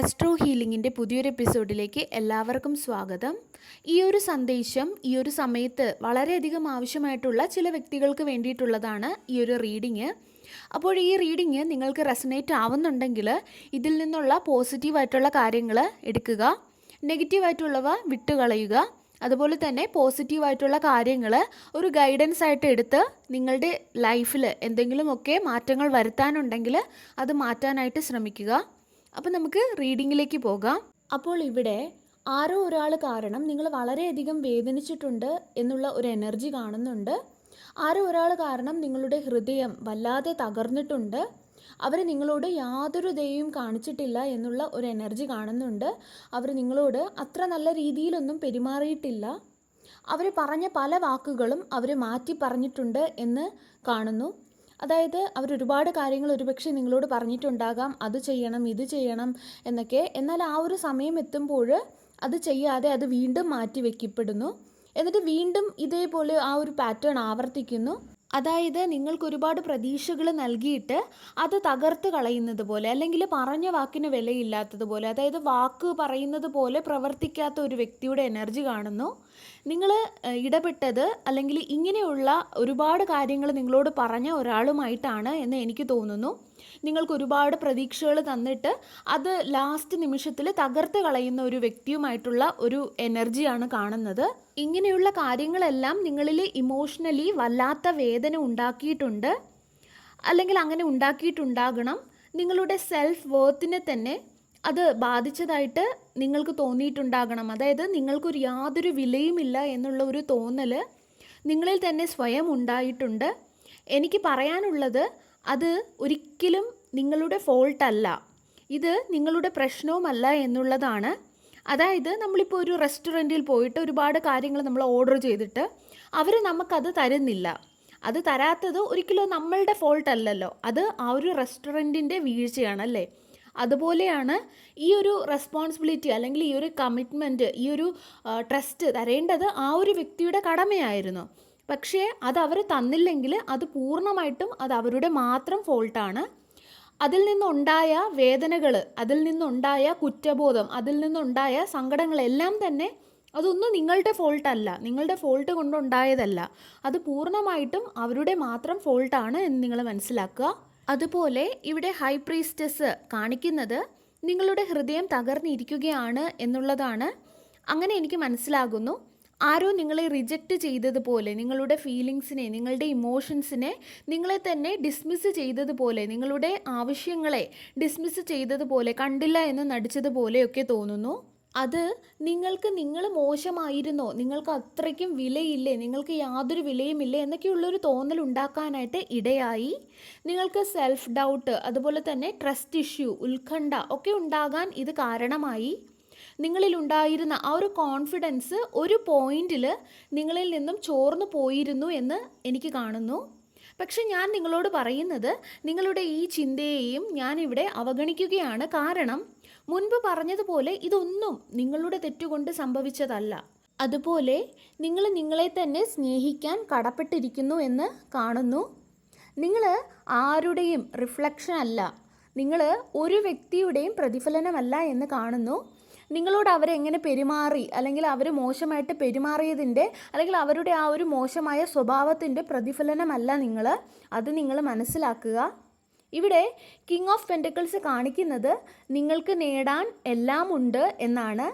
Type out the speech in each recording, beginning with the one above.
Astro ഹീലിംഗിന്റെ പുതിയൊരു എപ്പിസോഡിലേക്ക് എല്ലാവർക്കും സ്വാഗതം. ഈ ഒരു സന്ദേശം ഈ ഒരു സമയത്ത് വളരെയധികം ആവശ്യമായിട്ടുള്ള ചില വ്യക്തികൾക്ക് വേണ്ടിയിട്ടുള്ളതാണ് ഈ ഒരു റീഡിങ് അപ്പോൾ ഈ റീഡിങ് നിങ്ങൾക്ക് റെസനേറ്റ് ആവുന്നുണ്ടെങ്കിൽ ഇതിൽ നിന്നുള്ള പോസിറ്റീവായിട്ടുള്ള കാര്യങ്ങൾ എടുക്കുക നെഗറ്റീവായിട്ടുള്ളവ വിട്ടുകളയുക അതുപോലെ തന്നെ പോസിറ്റീവായിട്ടുള്ള കാര്യങ്ങൾ ഒരു ഗൈഡൻസ് ആയിട്ട് എടുത്ത് നിങ്ങളുടെ ലൈഫിൽ എന്തെങ്കിലുമൊക്കെ മാറ്റങ്ങൾ വരുത്താനുണ്ടെങ്കിൽ അത് മാറ്റാനായിട്ട് ശ്രമിക്കുക. അപ്പോൾ നമുക്ക് റീഡിങ്ങിലേക്ക് പോകാം. അപ്പോൾ ഇവിടെ ആരോ ഒരാൾ കാരണം നിങ്ങൾ വളരെയധികം വേദനിച്ചിട്ടുണ്ട് എന്നുള്ള ഒരു എനർജി കാണുന്നുണ്ട്. ആരോ ഒരാൾ കാരണം നിങ്ങളുടെ ഹൃദയം വല്ലാതെ തകർന്നിട്ടുണ്ട്. അവർ നിങ്ങളോട് യാതൊരു ദയയും കാണിച്ചിട്ടില്ല എന്നുള്ള ഒരു എനർജി കാണുന്നുണ്ട്. അവർ നിങ്ങളോട് അത്ര നല്ല രീതിയിലൊന്നും പെരുമാറിയിട്ടില്ല. അവർ പറഞ്ഞ പല വാക്കുകളും അവർ മാറ്റി പറഞ്ഞിട്ടുണ്ട് എന്ന് കാണുന്നു. അതായത് അവർ ഒരുപാട് കാര്യങ്ങൾ ഒരുപക്ഷെ നിങ്ങളോട് പറഞ്ഞിട്ടുണ്ടാകാം അത് ചെയ്യണം ഇത് ചെയ്യണം എന്നൊക്കെ. എന്നാൽ ആ ഒരു സമയം എത്തുമ്പോൾ അത് ചെയ്യാതെ അത് വീണ്ടും മാറ്റി വയ്ക്കപ്പെടുന്നു എന്നിട്ട് വീണ്ടും ഇതേപോലെ ആ ഒരു പാറ്റേൺ ആവർത്തിക്കുന്നു. അതായത് നിങ്ങൾക്ക് ഒരുപാട് പ്രതീക്ഷകൾ നൽകിയിട്ട് അത് തകർത്ത് കളയുന്നത് പോലെ അല്ലെങ്കിൽ പറഞ്ഞ വാക്കിന് വിലയില്ലാത്തതുപോലെ അതായത് വാക്ക് പറയുന്നത് പോലെ പ്രവർത്തിക്കാത്ത ഒരു വ്യക്തിയുടെ എനർജി കാണുന്നു. നിങ്ങൾ ഇടപെട്ടത് അല്ലെങ്കിൽ ഇങ്ങനെയുള്ള ഒരുപാട് കാര്യങ്ങൾ നിങ്ങളോട് പറഞ്ഞ ഒരാളുമായിട്ടാണ് എന്ന് എനിക്ക് തോന്നുന്നു. നിങ്ങൾക്ക് ഒരുപാട് പ്രതീക്ഷകൾ തന്നിട്ട് അത് ലാസ്റ്റ് നിമിഷത്തിൽ തകർത്ത് കളയുന്ന ഒരു വ്യക്തിയുമായിട്ടുള്ള ഒരു എനർജിയാണ് കാണുന്നത്. ഇങ്ങനെയുള്ള കാര്യങ്ങളെല്ലാം നിങ്ങളിൽ ഇമോഷണലി വല്ലാത്ത വേദന ഉണ്ടാക്കിയിട്ടുണ്ട്. അല്ലെങ്കിൽ അങ്ങനെ ഉണ്ടാക്കിയിട്ടുണ്ടാകണം. നിങ്ങളുടെ സെൽഫ് വേർത്തിനെ തന്നെ അത് ബാധിച്ചതായിട്ട് നിങ്ങൾക്ക് തോന്നിയിട്ടുണ്ടാകണം. അതായത് നിങ്ങൾക്കൊരു യാതൊരു വിലയുമില്ല എന്നുള്ള ഒരു തോന്നൽ നിങ്ങളിൽ തന്നെ സ്വയം ഉണ്ടായിട്ടുണ്ട്. എനിക്ക് പറയാനുള്ളത് അത് ഒരിക്കലും നിങ്ങളുടെ ഫോൾട്ടല്ല. ഇത് നിങ്ങളുടെ പ്രശ്നവുമല്ല എന്നുള്ളതാണ്. അതായത് നമ്മളിപ്പോൾ ഒരു റെസ്റ്റോറന്റിൽ പോയിട്ട് ഒരുപാട് കാര്യങ്ങൾ നമ്മൾ ഓർഡർ ചെയ്തിട്ട് അവർ നമുക്കത് തരുന്നില്ല. അത് തരാത്തത് ഒരിക്കലും നമ്മളുടെ ഫോൾട്ട് അല്ലല്ലോ അത് ആ ഒരു റെസ്റ്റോറന്റിന്റെ വീഴ്ചയാണ് അല്ലേ അതുപോലെയാണ് ഈ ഒരു റെസ്പോൺസിബിലിറ്റി അല്ലെങ്കിൽ ഈ ഒരു കമ്മിറ്റ്മെന്റ് ഈ ഒരു ട്രസ്റ്റ് തരേണ്ടത് ആ ഒരു വ്യക്തിയുടെ കടമയായിരുന്നു. പക്ഷേ അത് അവർ തന്നില്ലെങ്കിൽ അത് പൂർണമായിട്ടും അത് അവരുടെ മാത്രം ഫോൾട്ടാണ്. അതിൽ നിന്നുണ്ടായ വേദനകൾ അതിൽ നിന്നുണ്ടായ കുറ്റബോധം അതിൽ നിന്നുണ്ടായ സങ്കടങ്ങളെല്ലാം തന്നെ അതൊന്നും നിങ്ങളുടെ ഫോൾട്ടല്ല. നിങ്ങളുടെ ഫോൾട്ട് കൊണ്ടുണ്ടായതല്ല. അത് പൂർണമായിട്ടും അവരുടെ മാത്രം ഫോൾട്ടാണ് എന്ന് നിങ്ങൾ മനസ്സിലാക്കുക. അതുപോലെ ഇവിടെ ഹൈ പ്രീസ്റ്റസ് കാണിക്കുന്നത് നിങ്ങളുടെ ഹൃദയം തകർന്നിരിക്കുകയാണ് എന്നുള്ളതാണ്. അങ്ങനെ എനിക്ക് മനസ്സിലാകുന്നു. ആരോ നിങ്ങളെ റിജക്റ്റ് ചെയ്തതുപോലെ നിങ്ങളുടെ ഫീലിങ്സിനെ നിങ്ങളുടെ ഇമോഷൻസിനെ നിങ്ങളെ തന്നെ ഡിസ്മിസ് ചെയ്തതുപോലെ നിങ്ങളുടെ ആവശ്യങ്ങളെ ഡിസ്മിസ് ചെയ്തതുപോലെ കണ്ടില്ല എന്ന് നടിച്ചതുപോലെയൊക്കെ തോന്നുന്നു. അത് നിങ്ങൾക്ക് നിങ്ങൾ മോശമായിരുന്നോ? നിങ്ങൾക്ക് അത്രയ്ക്കും വിലയില്ലേ? നിങ്ങൾക്ക് യാതൊരു വിലയുമില്ലേ? എന്നൊക്കെയുള്ളൊരു തോന്നൽ ഉണ്ടാക്കാനായിട്ട് ഇടയായി. നിങ്ങൾക്ക് സെൽഫ് ഡൗട്ട് അതുപോലെ തന്നെ ട്രസ്റ്റ് ഇഷ്യൂ ഉത്കണ്ഠ ഒക്കെ ഉണ്ടാകാൻ ഇത് കാരണമായി. നിങ്ങളിൽ ഉണ്ടായിരുന്ന ആ ഒരു കോൺഫിഡൻസ് ഒരു പോയിന്റിൽ നിങ്ങളിൽ നിന്നും ചോർന്നു പോയിരുന്നു എന്ന് എനിക്ക് കാണുന്നു. പക്ഷെ ഞാൻ നിങ്ങളോട് പറയുന്നത് നിങ്ങളുടെ ഈ ചിന്തയെയും ഇവിടെ അവഗണിക്കുകയാണ് കാരണം മുൻപ് പറഞ്ഞതുപോലെ ഇതൊന്നും നിങ്ങളുടെ തെറ്റുകൊണ്ട് സംഭവിച്ചതല്ല. അതുപോലെ നിങ്ങൾ നിങ്ങളെ തന്നെ സ്നേഹിക്കാൻ കടപ്പെട്ടിരിക്കുന്നു എന്ന് കാണുന്നു. നിങ്ങൾ ആരുടെയും റിഫ്ലക്ഷൻ അല്ല. നിങ്ങൾ ഒരു വ്യക്തിയുടെയും പ്രതിഫലനമല്ല എന്ന് കാണുന്നു. നിങ്ങളോട് അവരെങ്ങനെ പെരുമാറി? അല്ലെങ്കിൽ അവർ മോശമായിട്ട് പെരുമാറിയതിന്റെ അല്ലെങ്കിൽ അവരുടെ ആ ഒരു മോശമായ സ്വഭാവത്തിന്റെ പ്രതിഫലനമല്ല നിങ്ങൾ അത് നിങ്ങൾ മനസ്സിലാക്കുക. ഇവിടെ കിങ് ഓഫ് പെന്റക്കിൾസ് കാണിക്കുന്നത് നിങ്ങൾക്ക് നേടാൻ എല്ലാം ഉണ്ട് എന്നാണ്.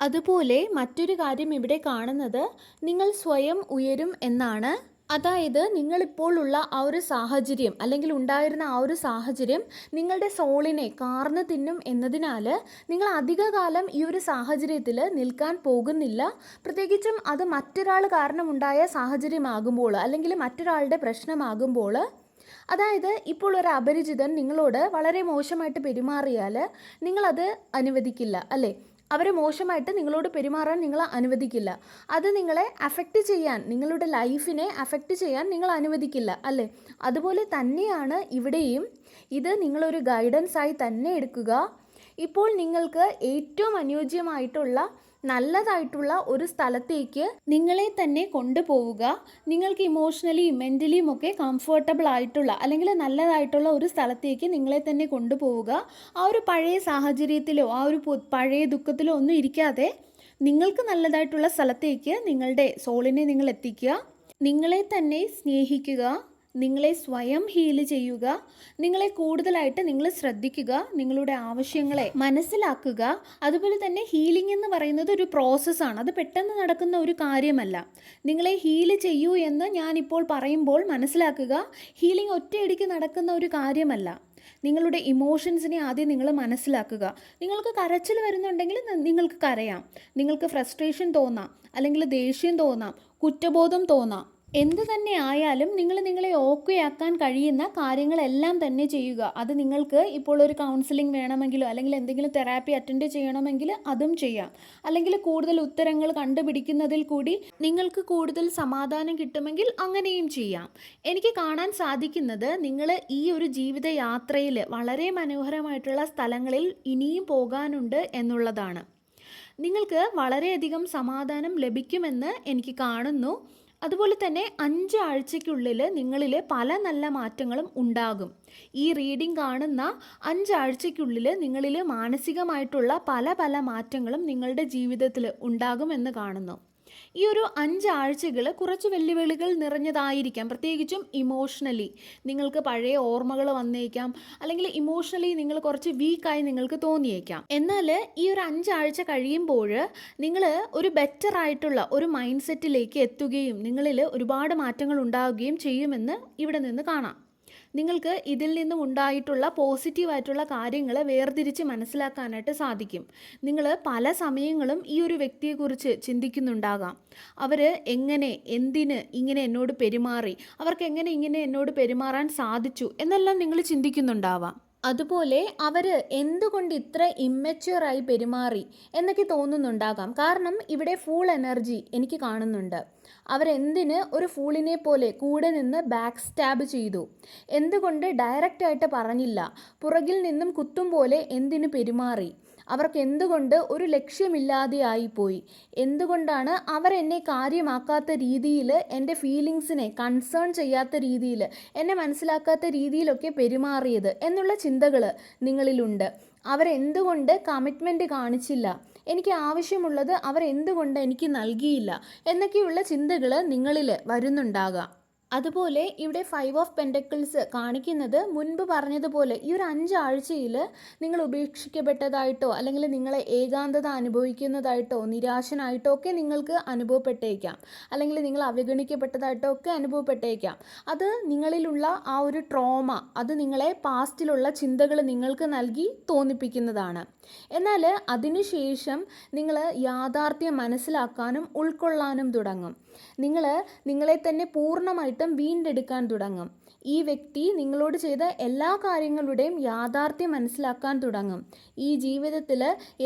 അതുപോലെ മറ്റൊരു കാര്യം ഇവിടെ കാണുന്നത് നിങ്ങൾ സ്വയം ഉയരും എന്നാണ്. അതായത് നിങ്ങളിപ്പോൾ ഉള്ള ആ ഒരു സാഹചര്യം അല്ലെങ്കിൽ ഉണ്ടായിരുന്ന ആ ഒരു സാഹചര്യം നിങ്ങളുടെ സോളിനെ കാർന്ന് തിന്നും എന്നതിനാൽ നിങ്ങൾ അധികകാലം ഈ ഒരു സാഹചര്യത്തിൽ നിൽക്കാൻ പോകുന്നില്ല. പ്രത്യേകിച്ചും അത് മറ്റൊരാൾ കാരണമുണ്ടായ സാഹചര്യമാകുമ്പോൾ അല്ലെങ്കിൽ മറ്റൊരാളുടെ പ്രശ്നമാകുമ്പോൾ അതായത് ഇപ്പോൾ ഒരു അപരിചിതൻ നിങ്ങളോട് വളരെ മോശമായിട്ട് പെരുമാറിയാൽ നിങ്ങളത് അനുവദിക്കില്ല അല്ലേ? അവരെ മോശമായിട്ട് നിങ്ങളോട് പെരുമാറാൻ നിങ്ങൾ അനുവദിക്കില്ല. അത് നിങ്ങളെ അഫക്റ്റ് ചെയ്യാൻ നിങ്ങളുടെ ലൈഫിനെ അഫക്റ്റ് ചെയ്യാൻ നിങ്ങൾ അനുവദിക്കില്ല അല്ലേ? അതുപോലെ തന്നെയാണ് ഇവിടെയും ഇത് നിങ്ങളൊരു ഗൈഡൻസായി തന്നെ എടുക്കുക. ഇപ്പോൾ നിങ്ങൾക്ക് ഏറ്റവും അനുയോജ്യമായിട്ടുള്ള നല്ലതായിട്ടുള്ള ഒരു സ്ഥലത്തേക്ക് നിങ്ങളെ തന്നെ കൊണ്ടുപോവുക. നിങ്ങൾക്ക് ഇമോഷണലിയും മെന്റലിയും ഒക്കെ കംഫർട്ടബിൾ ആയിട്ടുള്ള അല്ലെങ്കിൽ നല്ലതായിട്ടുള്ള ഒരു സ്ഥലത്തേക്ക് നിങ്ങളെ തന്നെ കൊണ്ടുപോവുക. ആ ഒരു പഴയ സാഹചര്യത്തിലോ ആ ഒരു പഴയ ദുഃഖത്തിലോ ഒന്നും ഇരിക്കാതെ നിങ്ങൾക്ക് നല്ലതായിട്ടുള്ള സ്ഥലത്തേക്ക് നിങ്ങളുടെ സോളിനെ നിങ്ങൾ എത്തിക്കുക. നിങ്ങളെ തന്നെ സ്നേഹിക്കുക. നിങ്ങളെ സ്വയം ഹീൽ ചെയ്യുക. നിങ്ങളെ കൂടുതലായിട്ട് നിങ്ങൾ ശ്രദ്ധിക്കുക. നിങ്ങളുടെ ആവശ്യങ്ങളെ മനസ്സിലാക്കുക. അതുപോലെ തന്നെ ഹീലിംഗ് എന്ന് പറയുന്നത് ഒരു പ്രോസസ്സാണ് അത് പെട്ടെന്ന് നടക്കുന്ന ഒരു കാര്യമല്ല. നിങ്ങളെ ഹീൽ ചെയ്യൂ എന്ന് ഞാനിപ്പോൾ പറയുമ്പോൾ മനസ്സിലാക്കുക. ഹീലിംഗ് ഒറ്റയടിക്ക് നടക്കുന്ന ഒരു കാര്യമല്ല. നിങ്ങളുടെ ഇമോഷൻസിനെ ആദ്യം നിങ്ങൾ മനസ്സിലാക്കുക. നിങ്ങൾക്ക് കരച്ചിൽ വരുന്നുണ്ടെങ്കിൽ നിങ്ങൾക്ക് കരയാം. നിങ്ങൾക്ക് ഫ്രസ്ട്രേഷൻ തോന്നാം. അല്ലെങ്കിൽ ദേഷ്യം തോന്നാം. കുറ്റബോധം തോന്നാം. എന്ത് തന്നെ ആയാലും നിങ്ങൾ നിങ്ങളെ ഓക്കെ ആക്കാൻ കഴിയുന്ന കാര്യങ്ങളെല്ലാം തന്നെ ചെയ്യുക. അത് നിങ്ങൾക്ക് ഇപ്പോൾ ഒരു കൗൺസിലിംഗ് വേണമെങ്കിലോ അല്ലെങ്കിൽ എന്തെങ്കിലും തെറാപ്പി അറ്റൻഡ് ചെയ്യണമെങ്കിൽ അതും ചെയ്യാം. അല്ലെങ്കിൽ കൂടുതൽ ഉത്തരങ്ങൾ കണ്ടുപിടിക്കുന്നതിൽ കൂടി നിങ്ങൾക്ക് കൂടുതൽ സമാധാനം കിട്ടുമെങ്കിൽ അങ്ങനെയും ചെയ്യാം. എനിക്ക് കാണാൻ സാധിക്കുന്നത് നിങ്ങൾ ഈ ഒരു ജീവിത യാത്രയിൽ വളരെ മനോഹരമായിട്ടുള്ള സ്ഥലങ്ങളിൽ ഇനിയും പോകാനുണ്ട് എന്നുള്ളതാണ്. നിങ്ങൾക്ക് വളരെയധികം സമാധാനം ലഭിക്കുമെന്ന് എനിക്ക് കാണുന്നു. അതുപോലെ തന്നെ അഞ്ച് ആഴ്ചയ്ക്കുള്ളിൽ നിങ്ങളിൽ പല നല്ല മാറ്റങ്ങളും ഉണ്ടാകും. ഈ റീഡിംഗ് കാണുന്ന അഞ്ചാഴ്ചയ്ക്കുള്ളിൽ നിങ്ങളിൽ മാനസികമായിട്ടുള്ള പല പല മാറ്റങ്ങളും നിങ്ങളുടെ ജീവിതത്തിൽ ഉണ്ടാകുമെന്ന് കാണുന്നു. ഈ ഒരു അഞ്ചാഴ്ചകൾ കുറച്ച് വെല്ലുവിളികൾ നിറഞ്ഞതായിരിക്കാം. പ്രത്യേകിച്ചും ഇമോഷണലി നിങ്ങൾക്ക് പഴയ ഓർമ്മകൾ വന്നേക്കാം. അല്ലെങ്കിൽ ഇമോഷണലി നിങ്ങൾ കുറച്ച് വീക്കായി നിങ്ങൾക്ക് തോന്നിയേക്കാം. എന്നാൽ ഈ ഒരു അഞ്ചാഴ്ച കഴിയുമ്പോൾ നിങ്ങൾ ഒരു ബെറ്റർ ആയിട്ടുള്ള ഒരു മൈൻഡ് സെറ്റിലേക്ക് എത്തുകയും നിങ്ങളിൽ ഒരുപാട് മാറ്റങ്ങൾ ഉണ്ടാവുകയും ചെയ്യുമെന്ന് ഇവിടെ നിന്ന് കാണാം. നിങ്ങൾക്ക് ഇതിൽ നിന്നും ഉണ്ടായിട്ടുള്ള പോസിറ്റീവായിട്ടുള്ള കാര്യങ്ങൾ വേർതിരിച്ച് മനസ്സിലാക്കാനായിട്ട് സാധിക്കും. നിങ്ങൾ പല സമയങ്ങളും ഈ ഒരു വ്യക്തിയെക്കുറിച്ച് ചിന്തിക്കുന്നുണ്ടാകാം. അവർ എങ്ങനെ എന്തിന് ഇങ്ങനെ എന്നോട് പെരുമാറി അവർക്ക് എങ്ങനെ ഇങ്ങനെ എന്നോട് പെരുമാറാൻ സാധിച്ചു എന്നെല്ലാം നിങ്ങൾ ചിന്തിക്കുന്നുണ്ടാവാം. അതുപോലെ അവർ എന്തുകൊണ്ട് ഇത്ര ഇമ്മച്യൂറായി പെരുമാറി എന്നൊക്കെ തോന്നുന്നുണ്ടാകാം. കാരണം ഇവിടെ ഫുൾ എനർജി എനിക്ക് കാണുന്നുണ്ട്. അവരെന്തിന് ഒരു ഫൂളിനെ പോലെ കൂടെ നിന്ന് ബാക്ക് സ്റ്റാബ് ചെയ്തു? എന്തുകൊണ്ട് ഡയറക്റ്റായിട്ട് പറഞ്ഞില്ല? പുറകിൽ നിന്നും കുത്തും പോലെ എന്തിന് പെരുമാറി? അവർക്ക് എന്തുകൊണ്ട് ഒരു ലക്ഷ്യമില്ലാതെ ആയിപ്പോയി? എന്തുകൊണ്ടാണ് അവർ എന്നെ കാര്യമാക്കാത്ത രീതിയിൽ എന്റെ ഫീലിങ്സിനെ കൺസേൺ ചെയ്യാത്ത രീതിയിൽ എന്നെ മനസ്സിലാക്കാത്ത രീതിയിലൊക്കെ പെരുമാറിയത് എന്നുള്ള ചിന്തകൾ നിങ്ങളിലുണ്ട്. അവരെന്തുകൊണ്ട് കമ്മിറ്റ്മെന്റ് കാണിച്ചില്ല? എനിക്ക് ആവശ്യമുള്ളത് അവർ എന്തുകൊണ്ട് എനിക്ക് നൽകിയില്ല എന്നൊക്കെയുള്ള ചിന്തകൾ നിങ്ങളിൽ വരുന്നുണ്ടാകാം. അതുപോലെ ഇവിടെ ഫൈവ് ഓഫ് പെൻഡക്കിൾസ് കാണിക്കുന്നത് മുൻപ് പറഞ്ഞതുപോലെ ഈ ഒരു അഞ്ചാഴ്ചയിൽ നിങ്ങൾ ഉപേക്ഷിക്കപ്പെട്ടതായിട്ടോ അല്ലെങ്കിൽ നിങ്ങളെ ഏകാന്തത അനുഭവിക്കുന്നതായിട്ടോ നിരാശനായിട്ടോ ഒക്കെ നിങ്ങൾക്ക് അനുഭവപ്പെട്ടേക്കാം. അല്ലെങ്കിൽ നിങ്ങൾ അവഗണിക്കപ്പെട്ടതായിട്ടോ ഒക്കെ അനുഭവപ്പെട്ടേക്കാം. അത് നിങ്ങളിലുള്ള ആ ഒരു ട്രോമ അത് നിങ്ങളെ പാസ്റ്റിലുള്ള ചിന്തകൾ നിങ്ങൾക്ക് നൽകി തോന്നിപ്പിക്കുന്നതാണ്. എന്നാൽ അതിനുശേഷം നിങ്ങൾ യാഥാർത്ഥ്യം മനസ്സിലാക്കാനും ഉൾക്കൊള്ളാനും തുടങ്ങും. നിങ്ങൾ നിങ്ങളെ തന്നെ പൂർണമായിട്ടും വീണ്ടെടുക്കാൻ തുടങ്ങും. ഈ വ്യക്തി നിങ്ങളോട് ചെയ്ത എല്ലാ കാര്യങ്ങളുടെയും യാഥാർത്ഥ്യം മനസ്സിലാക്കാൻ തുടങ്ങും. ഈ ജീവിതത്തിൽ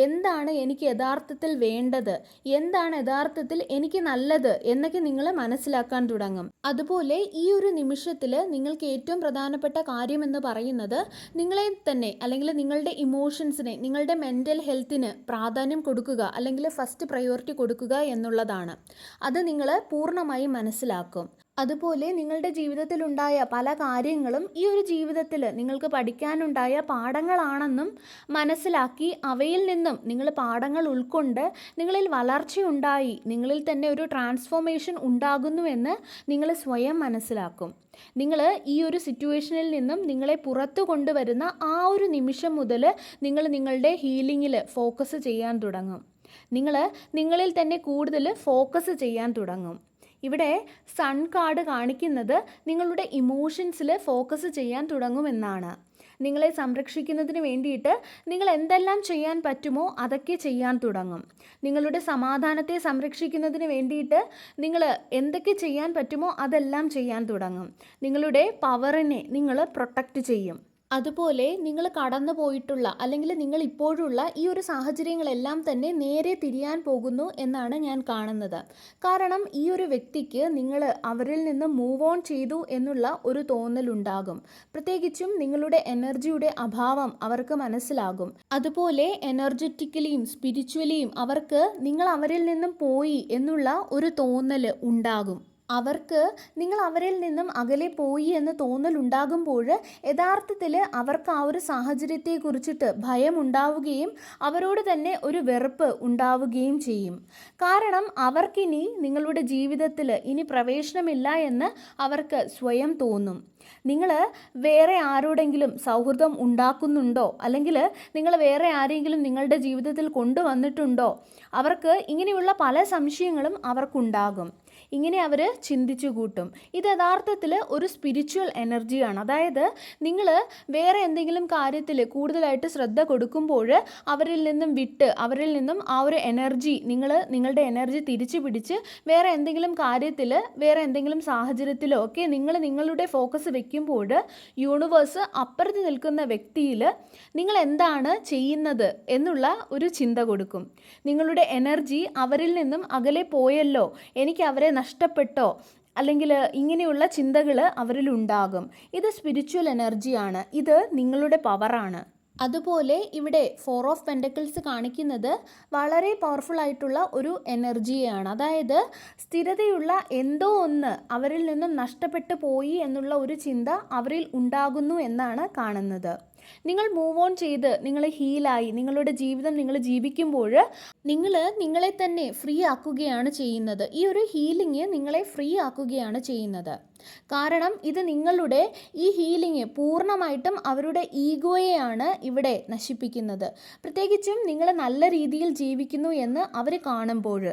എന്താണ് എനിക്ക് യഥാർത്ഥത്തിൽ വേണ്ടത്? എന്താണ് യഥാർത്ഥത്തിൽ എനിക്ക് നല്ലത് എന്നൊക്കെ നിങ്ങൾ മനസ്സിലാക്കാൻ തുടങ്ങും. അതുപോലെ ഈ ഒരു നിമിഷത്തിൽ നിങ്ങൾക്ക് ഏറ്റവും പ്രധാനപ്പെട്ട കാര്യം എന്ന് പറയുന്നത് നിങ്ങളെ തന്നെ അല്ലെങ്കിൽ നിങ്ങളുടെ ഇമോഷൻസിനെ നിങ്ങളുടെ മെന്റൽ ഹെൽത്തിന് പ്രാധാന്യം കൊടുക്കുക അല്ലെങ്കിൽ ഫസ്റ്റ് പ്രയോറിറ്റി കൊടുക്കുക എന്നുള്ളതാണ്. അത് നിങ്ങൾ പൂർണമായും മനസ്സിലാക്കും. അതുപോലെ നിങ്ങളുടെ ജീവിതത്തിലുണ്ടായ പല കാര്യങ്ങളും ഈ ഒരു ജീവിതത്തിൽ നിങ്ങൾക്ക് പഠിക്കാനുണ്ടായ പാഠങ്ങളാണെന്നും മനസ്സിലാക്കി അവയിൽ നിന്നും നിങ്ങൾ പാഠങ്ങൾ ഉൾക്കൊണ്ട് നിങ്ങളിൽ വളർച്ചയുണ്ടായി നിങ്ങളിൽ തന്നെ ഒരു ട്രാൻസ്ഫോർമേഷൻ ഉണ്ടാകുന്നുവെന്ന് നിങ്ങൾ സ്വയം മനസ്സിലാക്കും. നിങ്ങൾ ഈ ഒരു സിറ്റുവേഷനിൽ നിന്നും നിങ്ങളെ പുറത്തു കൊണ്ടുവരുന്ന ആ ഒരു നിമിഷം മുതൽ നിങ്ങൾ നിങ്ങളുടെ ഹീലിങ്ങിൽ ഫോക്കസ് ചെയ്യാൻ തുടങ്ങും. നിങ്ങൾ നിങ്ങളിൽ തന്നെ കൂടുതൽ ഫോക്കസ് ചെയ്യാൻ തുടങ്ങും. ഇവിടെ സൺ കാർഡ് കാണിക്കുന്നത് നിങ്ങളുടെ ഇമോഷൻസിൽ ഫോക്കസ് ചെയ്യാൻ തുടങ്ങുമെന്നാണ്. നിങ്ങളെ സംരക്ഷിക്കുന്നതിന് വേണ്ടിയിട്ട് നിങ്ങൾ എന്തെല്ലാം ചെയ്യാൻ പറ്റുമോ അതൊക്കെ ചെയ്യാൻ തുടങ്ങും. നിങ്ങളുടെ സമാധാനത്തെ സംരക്ഷിക്കുന്നതിന് വേണ്ടിയിട്ട് നിങ്ങൾ എന്തൊക്കെ ചെയ്യാൻ പറ്റുമോ അതെല്ലാം ചെയ്യാൻ തുടങ്ങും. നിങ്ങളുടെ പവറിനെ നിങ്ങൾ പ്രൊട്ടക്റ്റ് ചെയ്യും. അതുപോലെ നിങ്ങൾ കടന്നു പോയിട്ടുള്ള അല്ലെങ്കിൽ നിങ്ങൾ ഇപ്പോഴുള്ള ഈ ഒരു സാഹചര്യങ്ങളെല്ലാം തന്നെ നേരെ തിരിയാൻ പോകുന്നു എന്നാണ് ഞാൻ കാണുന്നത്. കാരണം ഈ ഒരു വ്യക്തിക്ക് നിങ്ങൾ അവരിൽ നിന്ന് മൂവ് ഓൺ ചെയ്തു എന്നുള്ള ഒരു തോന്നലുണ്ടാകും. പ്രത്യേകിച്ചും നിങ്ങളുടെ എനർജിയുടെ അഭാവം അവർക്ക് മനസ്സിലാകും. അതുപോലെ എനർജറ്റിക്കലിയും സ്പിരിച്വലിയും അവർക്ക് നിങ്ങൾ അവരിൽ നിന്നും പോയി എന്നുള്ള ഒരു തോന്നൽ ഉണ്ടാകും. അവർക്ക് നിങ്ങൾ അവരിൽ നിന്നും അകലെ പോയി എന്ന് തോന്നലുണ്ടാകുമ്പോൾ യഥാർത്ഥത്തിൽ അവർക്ക് ആ ഒരു സാഹചര്യത്തെക്കുറിച്ചിട്ട് ഭയം ഉണ്ടാവുകയും അവരോട് തന്നെ ഒരു വെറുപ്പ് ഉണ്ടാവുകയും ചെയ്യും. കാരണം അവർക്കിനി നിങ്ങളുടെ ജീവിതത്തിൽ ഇനി പ്രവേശനമില്ല എന്ന് അവർക്ക് സ്വയം തോന്നും. നിങ്ങൾ വേറെ ആരോടെങ്കിലും സൗഹൃദം ഉണ്ടാക്കുന്നുണ്ടോ? അല്ലെങ്കിൽ നിങ്ങൾ വേറെ ആരെങ്കിലും നിങ്ങളുടെ ജീവിതത്തിൽ കൊണ്ടുവന്നിട്ടുണ്ടോ? അവർക്ക് ഇങ്ങനെയുള്ള പല സംശയങ്ങളും അവർക്കുണ്ടാകും. ഇങ്ങനെ അവർ ചിന്തിച്ചു കൂട്ടും. ഇത് യഥാർത്ഥത്തിൽ ഒരു സ്പിരിച്വൽ എനർജിയാണ് അതായത് നിങ്ങൾ വേറെ എന്തെങ്കിലും കാര്യത്തിൽ കൂടുതലായിട്ട് ശ്രദ്ധ കൊടുക്കുമ്പോൾ അവരിൽ നിന്നും വിട്ട് അവരിൽ നിന്നും ആ ഒരു എനർജി നിങ്ങൾ നിങ്ങളുടെ എനർജി തിരിച്ചു പിടിച്ച് വേറെ എന്തെങ്കിലും കാര്യത്തിൽ വേറെ എന്തെങ്കിലും സാഹചര്യത്തിലോ ഒക്കെ നിങ്ങൾ നിങ്ങളുടെ ഫോക്കസ് വെക്കുമ്പോൾ യൂണിവേഴ്സ് അപ്പുറത്ത് നിൽക്കുന്ന വ്യക്തിയിൽ നിങ്ങൾ എന്താണ് ചെയ്യുന്നത് എന്നുള്ള ഒരു ചിന്ത കൊടുക്കും. നിങ്ങളുടെ എനർജി അവരിൽ നിന്നും അകലെ പോയല്ലോ എനിക്ക് അവരെ നഷ്ടപ്പെട്ടോ അല്ലെങ്കിൽ ഇങ്ങനെയുള്ള ചിന്തകൾ അവരിലുണ്ടാകും. ഇത് സ്പിരിച്വൽ എനർജിയാണ് ഇത് നിങ്ങളുടെ പവറാണ് അതുപോലെ ഇവിടെ ഫോർ ഓഫ് പെൻഡക്കിൾസ് കാണിക്കുന്നത് വളരെ പവർഫുൾ ആയിട്ടുള്ള ഒരു എനർജിയാണ് അതായത് സ്ഥിരതയുള്ള എന്തോ ഒന്ന് അവരിൽ നിന്നും നഷ്ടപ്പെട്ടു പോയി എന്നുള്ള ഒരു ചിന്ത അവരിൽ ഉണ്ടാകുന്നു എന്നാണ് കാണുന്നത്. നിങ്ങൾ മൂവ് ഓൺ ചെയ്ത് നിങ്ങൾ ഹീലായി നിങ്ങളുടെ ജീവിതം നിങ്ങൾ ജീവിക്കുമ്പോൾ നിങ്ങൾ നിങ്ങളെ തന്നെ ഫ്രീ ആക്കുകയാണ് ചെയ്യുന്നത്. ഈ ഒരു ഹീലിംഗ് നിങ്ങളെ ഫ്രീ ആക്കുകയാണ് ചെയ്യുന്നത്. കാരണം ഇത് നിങ്ങളുടെ ഈ ഹീലിംഗ് പൂർണമായിട്ടും അവരുടെ ഈഗോയെയാണ് ഇവിടെ നശിപ്പിക്കുന്നത്. പ്രത്യേകിച്ചും നിങ്ങൾ നല്ല രീതിയിൽ ജീവിക്കുന്നു എന്ന് അവർ കാണുമ്പോൾ.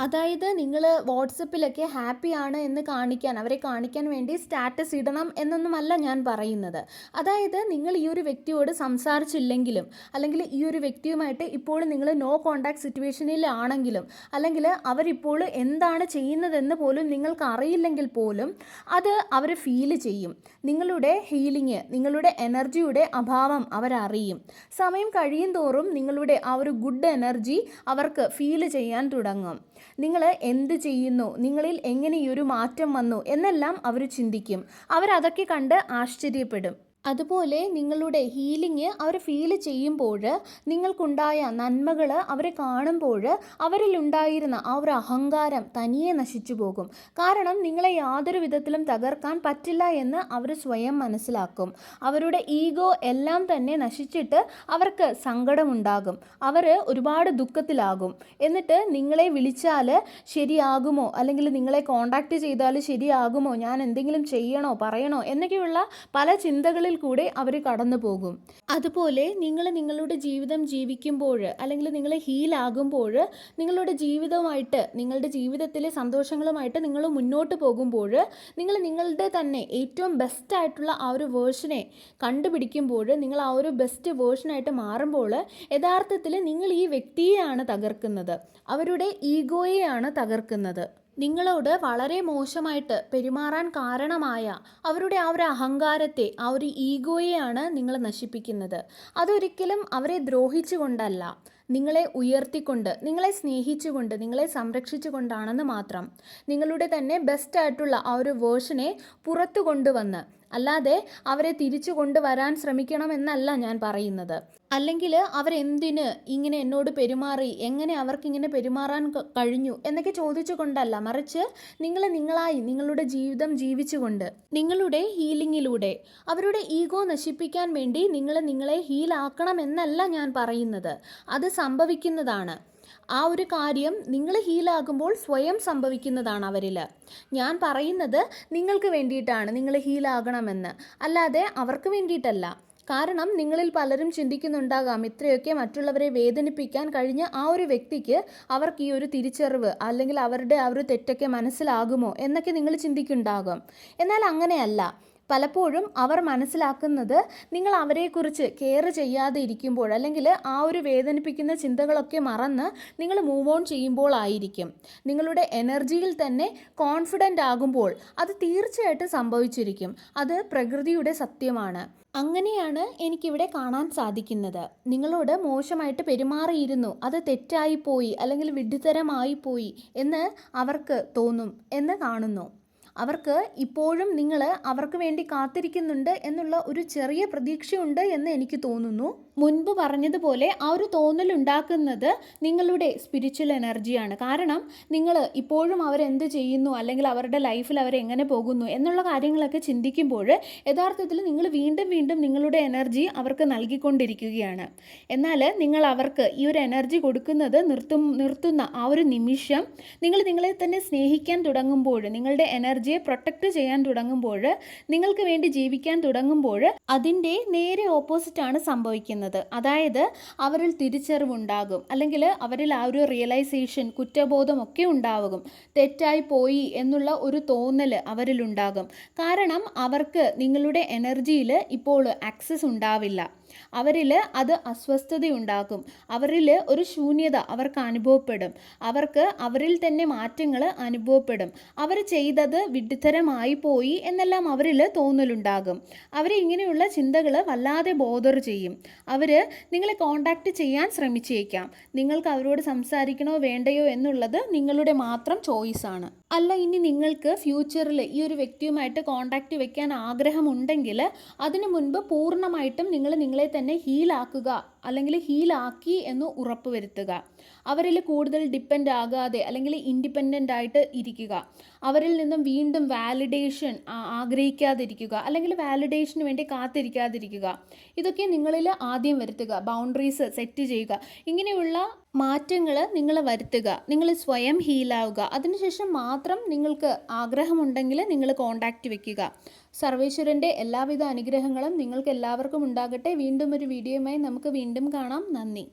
അതായത് നിങ്ങൾ വാട്സപ്പിലൊക്കെ ആണ് എന്ന് കാണിക്കാൻ അവരെ കാണിക്കാൻ വേണ്ടി സ്റ്റാറ്റസ് ഇടണം എന്നൊന്നുമല്ല ഞാൻ പറയുന്നത്. അതായത് നിങ്ങൾ ഈ ഒരു വ്യക്തിയോട് സംസാരിച്ചില്ലെങ്കിലും അല്ലെങ്കിൽ ഈ ഒരു വ്യക്തിയുമായിട്ട് ഇപ്പോൾ നിങ്ങൾ നോ കോണ്ടാക്ട് സിറ്റുവേഷനിലാണെങ്കിലും അല്ലെങ്കിൽ അവരിപ്പോൾ എന്താണ് ചെയ്യുന്നതെന്ന് പോലും നിങ്ങൾക്ക് അറിയില്ലെങ്കിൽ പോലും അത് അവർ ഫീൽ ചെയ്യും. നിങ്ങളുടെ ഹീലിംഗ് നിങ്ങളുടെ എനർജിയുടെ അഭാവം അവരറിയും. സമയം കഴിയും തോറും നിങ്ങളുടെ ആ ഒരു ഗുഡ് എനർജി അവർക്ക് ഫീൽ ചെയ്യാൻ തുടങ്ങും. നിങ്ങൾ എന്ത് ചെയ്യുന്നു? നിങ്ങളിൽ എങ്ങനെ ഈ ഒരു മാറ്റം വന്നു? എന്നെല്ലാം അവർ ചിന്തിക്കും. അവരതൊക്കെ കണ്ട് ആശ്ചര്യപ്പെടും. അതുപോലെ നിങ്ങളുടെ ഹീലിംഗ് അവർ ഫീൽ ചെയ്യുമ്പോൾ നിങ്ങൾക്കുണ്ടായ നന്മകൾ അവരെ കാണുമ്പോൾ അവരിലുണ്ടായിരുന്ന ആ ഒരു അഹങ്കാരം തനിയെ നശിച്ചു പോകും. കാരണം നിങ്ങളെ യാതൊരു വിധത്തിലും തകർക്കാൻ പറ്റില്ല എന്ന് അവർ സ്വയം മനസ്സിലാക്കും. അവരുടെ ഈഗോ എല്ലാം തന്നെ നശിച്ചിട്ട് അവർക്ക് സങ്കടമുണ്ടാകും. അവർ ഒരുപാട് ദുഃഖത്തിലാകും. എന്നിട്ട് നിങ്ങളെ വിളിച്ചാൽ ശരിയാകുമോ? അല്ലെങ്കിൽ നിങ്ങളെ കോണ്ടാക്ട് ചെയ്താൽ ശരിയാകുമോ? ഞാൻ എന്തെങ്കിലും ചെയ്യണോ? പറയണോ? എന്നൊക്കെയുള്ള പല ചിന്തകളിൽ കൂടെ അവർ കടന്നു പോകും. അതുപോലെ നിങ്ങൾ നിങ്ങളുടെ ജീവിതം ജീവിക്കുമ്പോൾ അല്ലെങ്കിൽ നിങ്ങൾ ഹീലാകുമ്പോൾ നിങ്ങളുടെ ജീവിതവുമായിട്ട് നിങ്ങളുടെ ജീവിതത്തിലെ സന്തോഷങ്ങളുമായിട്ട് നിങ്ങൾ മുന്നോട്ട് പോകുമ്പോൾ നിങ്ങൾ നിങ്ങളുടെ തന്നെ ഏറ്റവും ബെസ്റ്റ് ആയിട്ടുള്ള ആ ഒരു വേർഷനെ കണ്ടുപിടിക്കുമ്പോൾ നിങ്ങൾ ആ ഒരു ബെസ്റ്റ് വേർഷനായിട്ട് മാറുമ്പോൾ യഥാർത്ഥത്തിൽ നിങ്ങൾ ഈ വ്യക്തിയെയാണ് തകർക്കുന്നത്. അവരുടെ ഈഗോയെയാണ് തകർക്കുന്നത്. നിങ്ങളോട് വളരെ മോശമായിട്ട് പെരുമാറാൻ കാരണമായ അവരുടെ ആ ഒരു അഹങ്കാരത്തെ ആ ഒരു ഈഗോയെയാണ് നിങ്ങൾ നശിപ്പിക്കുന്നത്. അതൊരിക്കലും അവരെ ദ്രോഹിച്ചുകൊണ്ടല്ല. നിങ്ങളെ ഉയർത്തിക്കൊണ്ട് നിങ്ങളെ സ്നേഹിച്ചുകൊണ്ട് നിങ്ങളെ സംരക്ഷിച്ചുകൊണ്ടാണെന്ന് മാത്രം നിങ്ങളുടെ തന്നെ ബെസ്റ്റ് ആയിട്ടുള്ള ആ ഒരു വേർഷനെ പുറത്തു കൊണ്ടുവന്ന് അല്ലാതെ അവരെ തിരിച്ചു കൊണ്ടുവരാൻ ശ്രമിക്കണമെന്നല്ല ഞാൻ പറയുന്നത്. അല്ലെങ്കിൽ അവരെന്തിന് ഇങ്ങനെ എന്നോട് പെരുമാറി എങ്ങനെ അവർക്ക് ഇങ്ങനെ പെരുമാറാൻ കഴിഞ്ഞു എന്നൊക്കെ ചോദിച്ചുകൊണ്ടല്ല. മറിച്ച് നിങ്ങൾ നിങ്ങളായി നിങ്ങളുടെ ജീവിതം ജീവിച്ചുകൊണ്ട് നിങ്ങളുടെ ഹീലിങ്ങിലൂടെ അവരുടെ ഈഗോ നശിപ്പിക്കാൻ വേണ്ടി നിങ്ങൾ നിങ്ങളെ ഹീലാക്കണം എന്നല്ല ഞാൻ പറയുന്നത്. അത് സംഭവിക്കുന്നതാണ്. ആ ഒരു കാര്യം നിങ്ങൾ ഹീലാകുമ്പോൾ സ്വയം സംഭവിക്കുന്നതാണ് അവരിൽ ഞാൻ പറയുന്നത് നിങ്ങൾക്ക് വേണ്ടിയിട്ടാണ് നിങ്ങൾ ഹീലാകണമെന്ന് അല്ലാതെ അവർക്ക് വേണ്ടിയിട്ടല്ല. കാരണം നിങ്ങളിൽ പലരും ചിന്തിക്കുന്നുണ്ടാകാം ഇത്രയൊക്കെ മറ്റുള്ളവരെ വേദനിപ്പിക്കാൻ കഴിഞ്ഞ ആ ഒരു വ്യക്തിക്ക് അവർക്ക് ഈ ഒരു തിരിച്ചറിവ് അല്ലെങ്കിൽ അവരുടെ ആ ഒരു തെറ്റൊക്കെ മനസ്സിലാകുമോ എന്നൊക്കെ നിങ്ങൾ ചിന്തിക്കുന്നുണ്ടാകും. എന്നാൽ അങ്ങനെയല്ല. പലപ്പോഴും അവർ മനസ്സിലാക്കുന്നത് നിങ്ങൾ അവരെക്കുറിച്ച് കെയർ ചെയ്യാതെ ഇരിക്കുമ്പോൾ അല്ലെങ്കിൽ ആ ഒരു വേദനിപ്പിക്കുന്ന ചിന്തകളൊക്കെ മറന്ന് നിങ്ങൾ മൂവ് ഓൺ ചെയ്യുമ്പോഴായിരിക്കും നിങ്ങളുടെ എനർജിയിൽ തന്നെ കോൺഫിഡന്റ് ആകുമ്പോൾ അത് തീർച്ചയായിട്ടും സംഭവിച്ചിരിക്കും. അത് പ്രകൃതിയുടെ സത്യമാണ്. അങ്ങനെയാണ് എനിക്കിവിടെ കാണാൻ സാധിക്കുന്നത്. നിങ്ങളോട് മോശമായിട്ട് പെരുമാറിയിരുന്നു. അത് തെറ്റായിപ്പോയി അല്ലെങ്കിൽ വിഡ്ഢിത്തരമായി പോയി എന്ന് അവർക്ക് തോന്നും എന്ന് കാണുന്നു. അവർക്ക് ഇപ്പോഴും നിങ്ങൾ അവർക്ക് വേണ്ടി കാത്തിരിക്കുന്നുണ്ട് എന്നുള്ള ഒരു ചെറിയ പ്രതീക്ഷയുണ്ട് എന്ന് എനിക്ക് തോന്നുന്നു. മുൻപ് പറഞ്ഞതുപോലെ ആ ഒരു തോന്നലുണ്ടാക്കുന്നത് നിങ്ങളുടെ സ്പിരിച്വൽ എനർജിയാണ് കാരണം നിങ്ങൾ ഇപ്പോഴും അവരെന്ത് ചെയ്യുന്നു? അല്ലെങ്കിൽ അവരുടെ ലൈഫിൽ അവരെങ്ങനെ പോകുന്നു? എന്നുള്ള കാര്യങ്ങളൊക്കെ ചിന്തിക്കുമ്പോൾ യഥാർത്ഥത്തിൽ നിങ്ങൾ വീണ്ടും വീണ്ടും നിങ്ങളുടെ എനർജി അവർക്ക് നൽകിക്കൊണ്ടിരിക്കുകയാണ്. എന്നാൽ നിങ്ങൾ അവർക്ക് ഈ ഒരു എനർജി കൊടുക്കുന്നത് നിർത്തും നിർത്തുന്ന ആ ഒരു നിമിഷം നിങ്ങൾ നിങ്ങളെ തന്നെ സ്നേഹിക്കാൻ തുടങ്ങുമ്പോൾ നിങ്ങളുടെ എനർജിയെ പ്രൊട്ടക്റ്റ് ചെയ്യാൻ തുടങ്ങുമ്പോൾ നിങ്ങൾക്ക് വേണ്ടി ജീവിക്കാൻ തുടങ്ങുമ്പോൾ അതിന്റെ നേരെ ഓപ്പോസിറ്റാണ് സംഭവിക്കുന്നത്. അതായത് അവരിൽ തിരിച്ചറിവുണ്ടാകും. അല്ലെങ്കിൽ അവരിൽ ആ ഒരു റിയലൈസേഷൻ കുറ്റബോധമൊക്കെ ഉണ്ടാകും. തെറ്റായി പോയി എന്നുള്ള ഒരു തോന്നൽ അവരിലുണ്ടാകും. കാരണം അവർക്ക് നിങ്ങളുടെ എനർജിയിൽ ഇപ്പോൾ ആക്സസ് ഉണ്ടാവില്ല. അവരിൽ അത് അസ്വസ്ഥതയുണ്ടാക്കും. അവരിൽ ഒരു ശൂന്യത അവർക്ക് അനുഭവപ്പെടും. അവർക്ക് അവരിൽ തന്നെ മാറ്റങ്ങൾ അനുഭവപ്പെടും. അവർ ചെയ്തത് വിഡ്ഢിത്തരമായി പോയി എന്നെല്ലാം അവരിൽ തോന്നലുണ്ടാകും. അവരെ ഇങ്ങനെയുള്ള ചിന്തകൾ വല്ലാതെ ബോധർ ചെയ്യും. അവർ നിങ്ങളെ കോണ്ടാക്ട് ചെയ്യാൻ ശ്രമിച്ചേക്കാം. നിങ്ങൾക്ക് അവരോട് സംസാരിക്കണോ വേണ്ടയോ എന്നുള്ളത് നിങ്ങളുടെ മാത്രം ചോയ്സാണ് അല്ല ഇനി നിങ്ങൾക്ക് ഫ്യൂച്ചറിൽ ഈ ഒരു വ്യക്തിയുമായിട്ട് കോണ്ടാക്ട് വെക്കാൻ ആഗ്രഹമുണ്ടെങ്കിൽ അതിനു മുൻപ് പൂർണമായിട്ടും നിങ്ങൾ നിങ്ങളെ തന്നെ ഹീലാക്കുക അല്ലെങ്കിൽ ഹീലാക്കി എന്ന് ഉറപ്പുവരുത്തുക അവരിൽ കൂടുതൽ ഡിപ്പെൻഡ് ആകാതെ അല്ലെങ്കിൽ ഇൻഡിപെൻഡന്റ് ആയിട്ട് ഇരിക്കുക. അവരിൽ നിന്നും വീണ്ടും വാലിഡേഷൻ ആഗ്രഹിക്കാതിരിക്കുക അല്ലെങ്കിൽ വാലിഡേഷന് വേണ്ടി കാത്തിരിക്കാതിരിക്കുക. ഇതൊക്കെ നിങ്ങളിൽ ആദ്യം വരുത്തുക. ബൗണ്ടറീസ് സെറ്റ് ചെയ്യുക. ഇങ്ങനെയുള്ള മാറ്റങ്ങൾ നിങ്ങൾ വരുത്തുക. നിങ്ങൾ സ്വയം ഹീലാവുക അതിനുശേഷം മാത്രം നിങ്ങൾക്ക് ആഗ്രഹമുണ്ടെങ്കിൽ നിങ്ങൾ കോണ്ടാക്റ്റ് വെക്കുക. സർവേശ്വരന്റെ എല്ലാവിധ അനുഗ്രഹങ്ങളും നിങ്ങൾക്ക് എല്ലാവർക്കും ഉണ്ടാകട്ടെ. വീണ്ടും ഒരു വീഡിയോയുമായി നമുക്ക് വീണ്ടും കാണാം. നന്ദി.